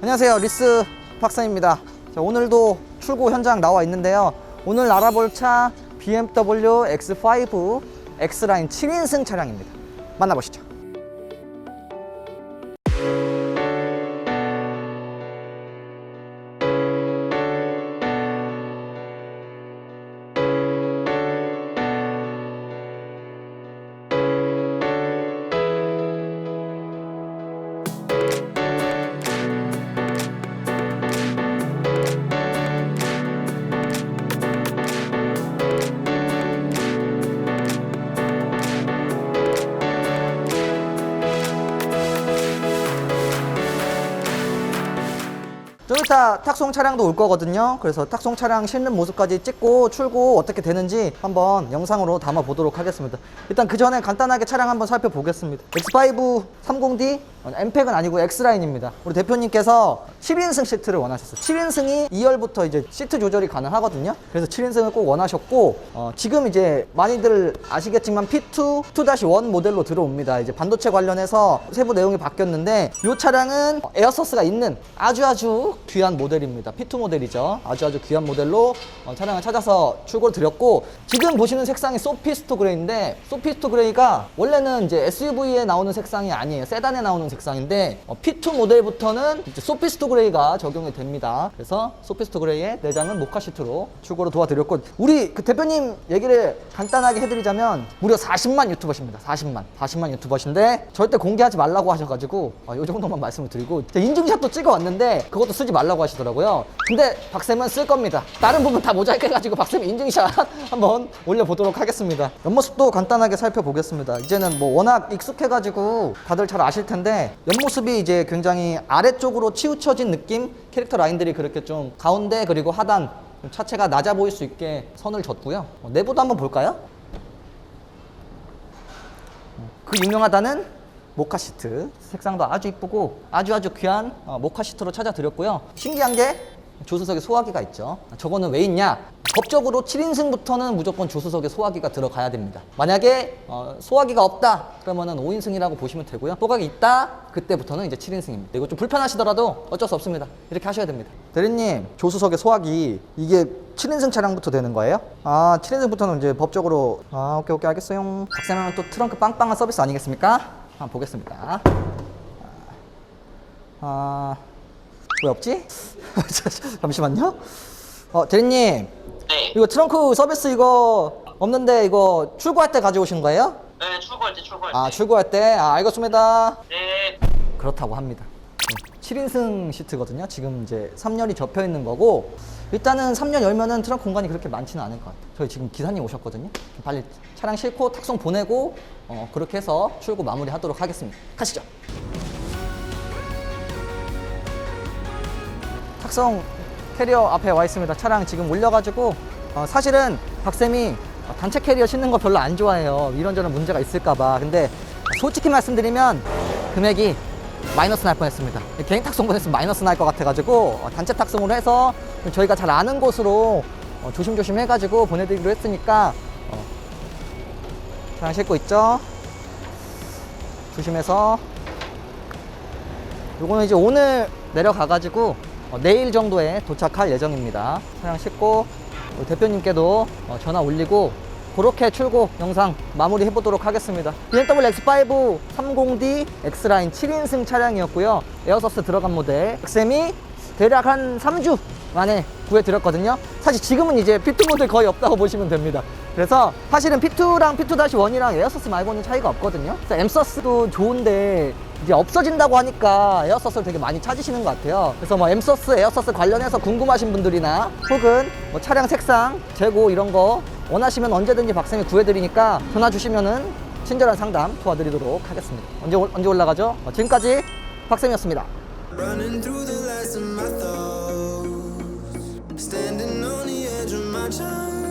안녕하세요. 리스 박사입니다. 자, 오늘도 출고 현장 나와 있는데요. 오늘 알아볼 차 BMW X5 X라인 7인승 차량입니다. 만나보시죠 좀 이따 탁송 차량도 올 거거든요. 그래서 탁송 차량 실는 모습까지 찍고 출고 어떻게 되는지 한번 영상으로 담아 보도록 하겠습니다. 일단 그 전에 간단하게 차량 한번 살펴보겠습니다. X5 30D 엠팩은 아니고 X라인입니다. 우리 대표님께서 7인승 시트를 원하셨어요. 7인승이 2열부터 이제 시트 조절이 가능하거든요. 그래서 7인승을 꼭 원하셨고 어, 지금 이제 많이들 아시겠지만 P2 2-1 모델로 들어옵니다. 이제 반도체 관련해서 세부 내용이 바뀌었는데 이 차량은 에어서스가 있는 아주 아주 귀한 모델입니다. P2 모델이죠. 아주 아주 귀한 모델로 어, 차량을 찾아서 출고를 드렸고 지금 보시는 색상이 소피스토 그레이인데 소피스토 그레이가 원래는 이제 SUV에 나오는 색상이 아니에요. 세단에 나오는 색상인데 어, P2 모델부터는 이제 소피스토 그레이가 적용이 됩니다. 그래서 소피스토 그레이의 내장은 모카 시트로 출고를 도와드렸고 우리 그 대표님 얘기를 간단하게 해드리자면 무려 40만 유튜버십니다. 40만 40만 유튜버신데 절대 공개하지 말라고 하셔가지고 어, 이 정도만 말씀을 드리고 인증샷도 찍어왔는데 그것도 쓰지 말라고 하시더라고요. 근데 박쌤은 쓸 겁니다. 다른 부분 다 모자이크 해가지고 박쌤 인증샷 한번 올려보도록 하겠습니다. 옆모습도 간단하게 살펴보겠습니다. 이제는 뭐 워낙 익숙해가지고 다들 잘 아실 텐데 옆모습이 이제 굉장히 아래쪽으로 치우쳐진 느낌 캐릭터 라인들이 그렇게 좀 가운데 그리고 하단 좀 차체가 낮아 보일 수 있게 선을 줬고요. 어, 내부도 한번 볼까요? 그 유명하다는 모카 시트 색상도 아주 이쁘고 아주 아주 귀한 어, 모카 시트로 찾아드렸고요 신기한 게 조수석에 소화기가 있죠. 저거는 왜 있냐? 법적으로 7인승부터는 무조건 조수석에 소화기가 들어가야 됩니다. 만약에 어, 소화기가 없다 그러면은 5인승이라고 보시면 되고요. 소화기 있다 그때부터는 이제 7인승입니다. 이거 좀 불편하시더라도 어쩔 수 없습니다. 이렇게 하셔야 됩니다. 대리님 조수석에 소화기 이게 7인승 차량부터 되는 거예요? 아 7인승부터는 이제 법적으로 아 오케이 오케이 알겠어요. 박사님은 또 트렁크 빵빵한 서비스 아니겠습니까? 한번 보겠습니다. 아, 왜 없지? 잠시만요. 어, 대리님, 네. 이거 트렁크 서비스 이거 없는데 이거 출고할 때 가져오신 거예요? 네, 출고할 때 출고할 아, 때. 출고할 때? 아, 알겠습니다. 네. 그렇다고 합니다. 7인승 시트거든요. 지금 이제 3열이 접혀 있는 거고 일단은 3열 열면은 트렁크 공간이 그렇게 많지는 않을 것 같아요. 저희 지금 기사님 오셨거든요. 빨리 차량 싣고 탁송 보내고 어, 그렇게 해서 출고 마무리하도록 하겠습니다. 가시죠. 탁성 캐리어 앞에 와 있습니다. 차량 지금 올려가지고 어, 사실은 박쌤이 어, 단체 캐리어 신는 거 별로 안 좋아해요. 이런저런 문제가 있을까봐. 근데 솔직히 말씀드리면 금액이 마이너스 날 뻔했습니다. 개인 탁송 보냈으면 마이너스 날 것 같아가지고 어, 단체 탁송으로 해서 저희가 잘 아는 곳으로 어, 조심조심 해가지고 보내드리기로 했으니까 어, 차량 싣고 있죠. 조심해서 요거는 이제 오늘 내려가가지고 어, 내일 정도에 도착할 예정입니다. 차량 우리 대표님께도 어, 전화 올리고 그렇게 출고 영상 마무리 해보도록 하겠습니다. BMW X5 30D X라인 7인승 차량이었고요. 에어서스 들어간 모델. 엑셈이 대략 한 3주 만에 구해드렸거든요. 사실 지금은 이제 P2 모델 거의 없다고 보시면 됩니다. 그래서 사실은 P2랑 P2-1이랑 에어서스 말고는 차이가 없거든요. 엠서스도 좋은데 이제 없어진다고 하니까 에어서스를 되게 많이 찾으시는 것 같아요. 그래서 뭐 엠서스, 에어서스 관련해서 궁금하신 분들이나 혹은 뭐 차량 색상, 재고 이런 거 원하시면 언제든지 박쌤이 구해드리니까 전화 주시면은 친절한 상담 도와드리도록 하겠습니다. 언제, 올- 언제 올라가죠? 어, 지금까지 박쌤이었습니다. Running through the last of my thoughts, standing on the edge of my time.